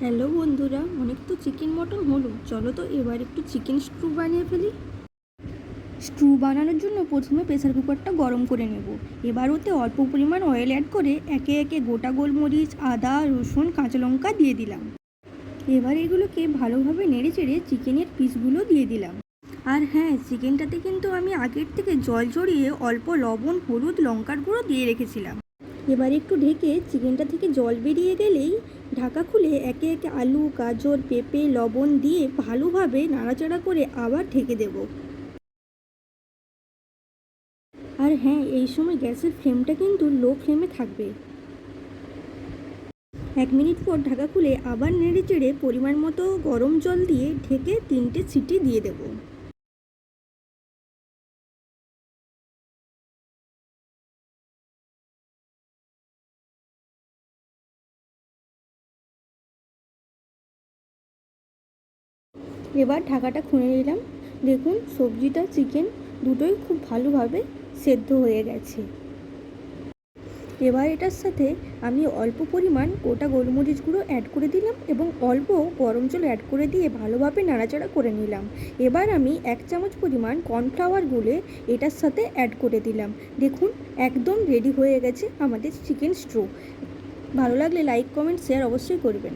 Hello বন্ধুরা অনেক তো চিকেন মটন হলো? চলো তো এবার একটু চিকেন স্ট্রু বানিয়ে ফেলি। স্ট্রু বানানোর জন্য প্রথমে প্রেসার কুকারটা গরম করে নেব। এবার ওতে অল্প পরিমাণ অয়েল অ্যাড করে একে একে গোটা গোলমরিচ, আদা, রসুন, কাঁচা লঙ্কা দিয়ে দিলাম। এবার এগুলোকে ভালোভাবে নেড়ে চেড়ে চিকেনের পিসগুলো দিয়ে দিলাম। আর হ্যাঁ চিকেনটাতে কিন্তু আমি আগের থেকে জল জড়িয়ে অল্প লবণ, হলুদ, লঙ্কার গুঁড়ো দিয়ে রেখেছিলাম। এবার একটু ঢেকে চিকেনটা থেকে জল বেরিয়ে গেলেই ঢাকা খুলে একে একে আলু, গাজর, পেঁপে, লবণ দিয়ে ভালোভাবে নাড়াচাড়া করে আবার ঢেকে দেব। আর হ্যাঁ এই সময় গ্যাসের ফ্লেমটা কিন্তু লো ফ্লেমে থাকবে। এক মিনিট পর ঢাকা খুলে আবার নেড়ে চেড়ে পরিমাণ মতো গরম জল দিয়ে ঢেকে তিনটে সিটি দিয়ে দেবো। এবার ঢাকাটা খুলে নিলাম। দেখুন, সবজিটা চিকেন দুটোই খুব ভালোভাবে সেদ্ধ হয়ে গেছে। এবার এটার সাথে আমি অল্প পরিমাণ গোটা গোলমরিচ গুঁড়ো অ্যাড করে দিলাম এবং অল্প গরম জল অ্যাড করে দিয়ে ভালোভাবে নাড়াচাড়া করে নিলাম। এবার আমি এক চামচ পরিমাণ কর্নফ্লাওয়ার গুলে এটার সাথে অ্যাড করে দিলাম। দেখুন, একদম রেডি হয়ে গেছে আমাদের চিকেন স্ট্রু ভালো লাগলে লাইক কমেন্ট শেয়ার অবশ্যই করবেন।